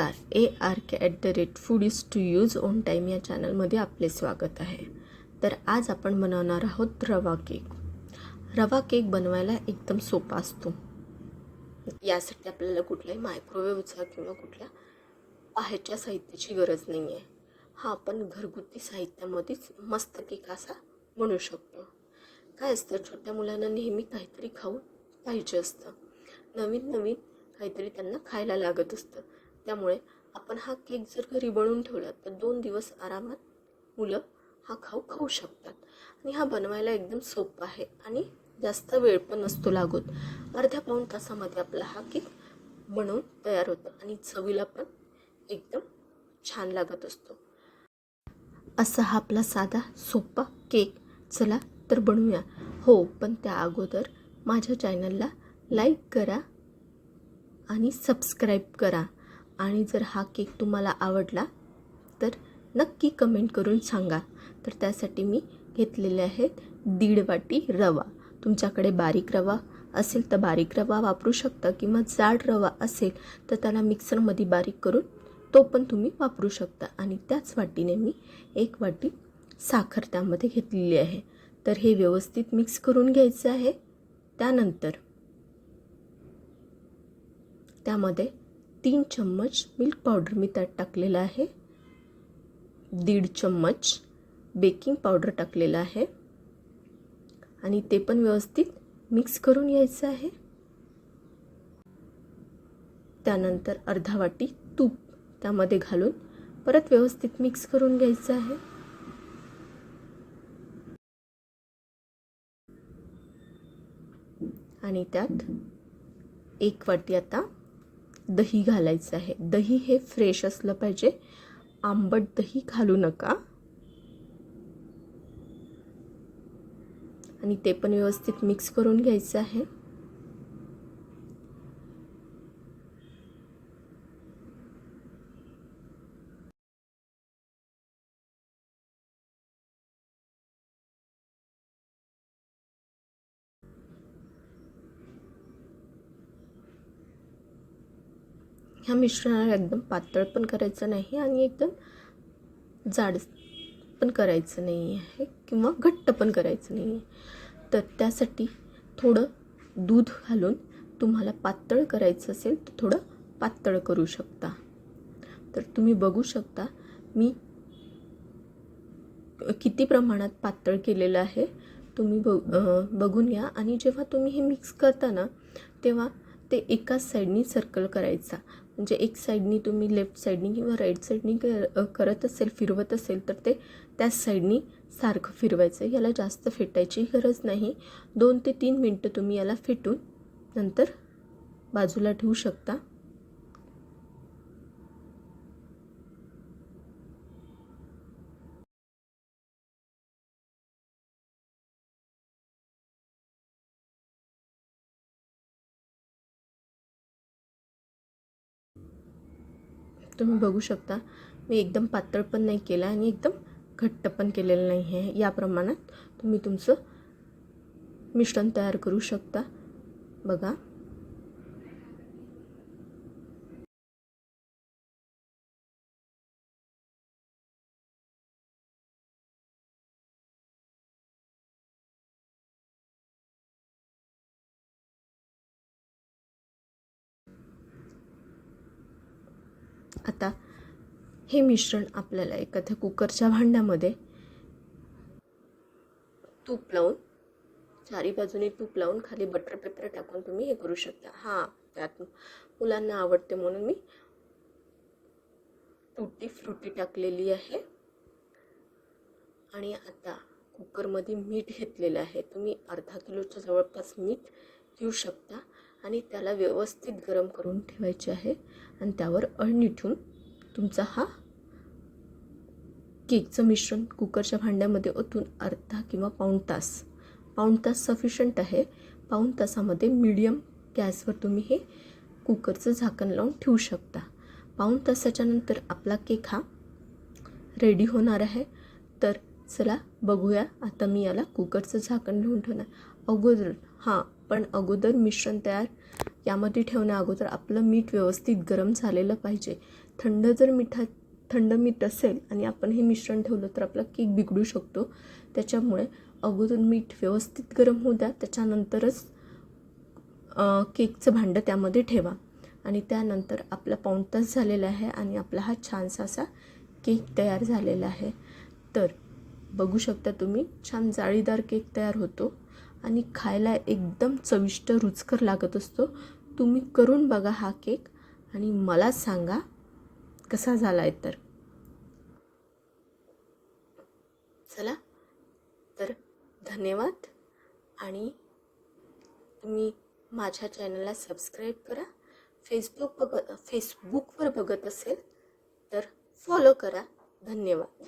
नमस्कार. A R K at the rate food is to use on time या चॅनलमध्ये आपले स्वागत आहे. तर आज आपण बनवणार आहोत रवा केक. रवा केक बनवायला एकदम सोपा असतो. यासाठी आपल्याला कुठल्याही मायक्रोवेव्हचा किंवा कुठल्या बाहेरच्या साहित्याची गरज नाही आहे हा आपण घरगुती साहित्यामध्येच मस्त केक असा बनवू शकतो. काय असतं छोट्या मुलांना नेहमी काहीतरी खाऊ पाहिजे असतं. नवीन नवीन काहीतरी त्यांना खायला लागत असतं. त्यामुळे आपण हा केक जर घरी बनवून ठेवला तर दोन दिवस आरामात मुलं हा खाऊ खाऊ शकतात. आणि हा बनवायला एकदम सोपा आहे आणि जास्त वेळ पण नसतो लागत. अर्ध्या पाऊण तासामध्ये आपला हा केक बनवून तयार होतो आणि चवीला पण एकदम छान लागत असतो. असा हा आपला साधा सोपा केक. चला तर बनवूया. हो पण त्या अगोदर माझ्या चॅनलला लाईक करा आणि सबस्क्राईब करा. आणि जर हा केक तुम्हाला आवडला तर नक्की कमेंट करून सांगा. तर त्यासाठी मी घेतलेले आहेत दीड वाटी रवा. तुमच्याकडे बारीक रवा असेल तर बारीक रवा वापरू शकता किंवा जाड रवा असेल तर त्याला मिक्सरमध्ये बारीक करून तो पण तुम्ही वापरू शकता. आणि त्याच वाटीने मी एक वाटी साखर त्यामध्ये घेतलेली आहे. तर हे व्यवस्थित मिक्स करून घ्यायचं आहे. त्यानंतर त्यामध्ये तीन चम्मच मिल्क पावडर मी त्यात टाकलेलं आहे. दीड चम्मच बेकिंग पावडर टाकलेलं आहे. आणि ते पण व्यवस्थित मिक्स करून यायचं आहे. त्यानंतर अर्धा वाटी तूप त्यामध्ये घालून परत व्यवस्थित मिक्स करून घ्यायचं आहे. आणि त्यात एक वाटी आता दही घालायचं आहे. दही हे फ्रेश असलं पाहिजे. आंबट दही घालू नका. आणि ते पण व्यवस्थित मिक्स करून घ्यायचं आहे. ह्या मिश्रणाला एकदम पातळ पण करायचं नाही आणि एकदम जाड पण करायचं नाही आहे किंवा घट्ट पण करायचं नाही आहे. तर त्यासाठी थोडं दूध घालून तुम्हाला पातळ करायचं असेल तर थोडं पातळ करू शकता. तर तुम्ही बघू शकता मी किती प्रमाणात पातळ केलेलं आहे तुम्ही बघ बघून घ्या. आणि जेव्हा तुम्ही हे मिक्स करता ना तेव्हा ते एकाच साईडनी सर्कल करायचा. म्हणजे एक साईडनी तुम्ही लेफ्ट साईडनी किंवा राईट साईडनी कर करत असेल फिरवत असेल तर ते त्याच साईडनी सारखं फिरवायचं. याला जास्त फेटायची गरज नाही. दोन ते तीन मिनटं तुम्ही याला फेटून नंतर बाजूला ठेवू शकता. तुम्ही बघू शकता. मी एकदम पातळ पण नाही केलं आणि एकदम घट्ट पण केलेलं नाही आहे. या प्रमाणात तुम्ही तुमचं मिश्रण तयार करू शकता. बघा. आता हे मिश्रण आपल्याला एखाद्या कुकरच्या भांड्यामध्ये तूप लावून चारी बाजूने तूप लावून खाली बटर पेपर टाकून तुम्ही हे करू शकता. हां त्यात मुलांना आवडते म्हणून मी तुटी फ्रुटी टाकलेली आहे. आणि आता कुकरमध्ये मीठ घेतलेलं आहे. तुम्ही अर्धा किलोच्या जवळपास मीठ घेऊ शकता. आणि त्याला व्यवस्थित गरम करून ठेवायचे आहे. आणि त्यावर अळणी ठेवून तुमचा हा केकचं मिश्रण कुकरच्या भांड्यामध्ये ओतून अर्धा किंवा पाऊण तास पाऊण तास सफिशंट आहे. पाऊण तासामध्ये मीडियम गॅसवर तुम्ही हे कुकरचं झाकण लावून ठेवू शकता. पाऊण तासाच्या नंतर आपला केक हा रेडी होणार आहे. तर चला बघूया. आता मी याला कुकरचं झाकण लावून ठेवणार. अगोदर हां पण अगोदर मिश्रण तयार यामध्ये ठेवण्या अगोदर आपलं मीठ व्यवस्थित गरम झालेलं पाहिजे. थंड जर मिठा थंड मीठ असेल आणि आपण हे मिश्रण ठेवलं तर आपला केक बिघडू शकतो. त्याच्यामुळे अगोदर मीठ व्यवस्थित गरम होऊ द्या. त्याच्यानंतरच केकचं भांडं त्यामध्ये ठेवा. आणि त्यानंतर आपला पाऊण तास झालेला आहे आणि आपला हा छानसा असा केक तयार झालेला आहे. तर बघू शकता तुम्ही छान जाळीदार केक तयार होतो. आणि खायला एकदम चविष्ट रुचकर लागत असतो. तुम्ही करून बघा हा केक आणि मला सांगा कसा झाला आहे तर. चला तर धन्यवाद आणि तुम्ही माझ्या चॅनलला सबस्क्राईब करा. फेसबुक बघ फेसबुकवर बघत असेल तर फॉलो करा. धन्यवाद.